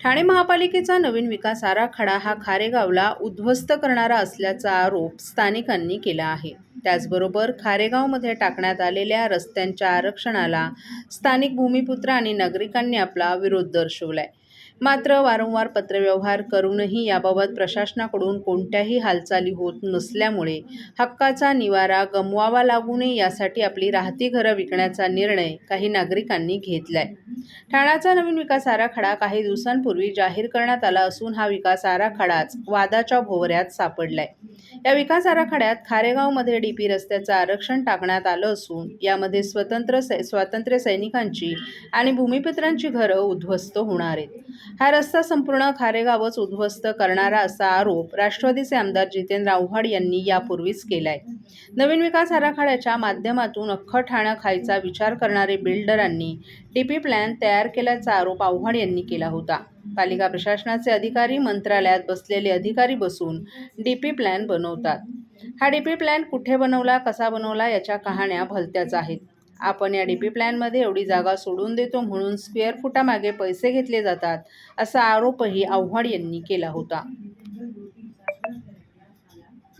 ठाणे महापालिकेचा नवीन विकास आराखडा हा खारेगावला उद्ध्वस्त करणारा असल्याचा आरोप स्थानिकांनी केला आहे. त्याचबरोबर खारेगावमध्ये टाकण्यात आलेल्या रस्त्यांच्या आरक्षणाला स्थानिक भूमिपुत्र आणि नागरिकांनी आपला विरोध दर्शवलाय. मात्र वारंवार पत्रव्यवहार करूनही याबाबत प्रशासनाकडून कोणत्याही हालचाली होत नसल्यामुळे हक्काचा निवारा गमवावा लागू नये यासाठी आपली राहती घरं विकण्याचा निर्णय काही नागरिकांनी घेतलाय. ठाण्याचा नवीन विकास आराखडा काही दिवसांपूर्वी जाहीर करण्यात आला असून हा विकास आराखडाच वादाच्या भोवऱ्यात सापडलाय. या विकास आराखड्यात खारेगावमध्ये डीपी रस्त्याचं आरक्षण टाकण्यात आलं असून यामध्ये स्वतंत्र सै स्वातंत्र्य सैनिकांची आणि भूमिपुत्रांची घरं उद्ध्वस्त होणार आहेत. हा रस्ता संपूर्ण खारेगावच उद्ध्वस्त करणारा असा आरोप राष्ट्रवादीचे आमदार जितेंद्र आव्हाड यांनी यापूर्वीच केलाय. नवीन विकास आराखड्याच्या माध्यमातून अख्खं ठाणं खायचा विचार करणारे बिल्डरांनी टीपी प्लॅन तयार केल्याचा आरोप आव्हाड यांनी केला होता. पालिका प्रशासनाचे अधिकारी मंत्रालयात बसलेले अधिकारी बसून डीपी प्लॅन बनवतात. हा डीपी प्लॅन कुठे बनवला कसा बनवला याच्या कहाण्या भलत्याच आहेत. आपण या डी पी प्लॅनमध्ये एवढी जागा सोडून देतो म्हणून स्क्वेअर फुटामागे पैसे घेतले जातात असा आरोपही आव्हाड यांनी केला होता.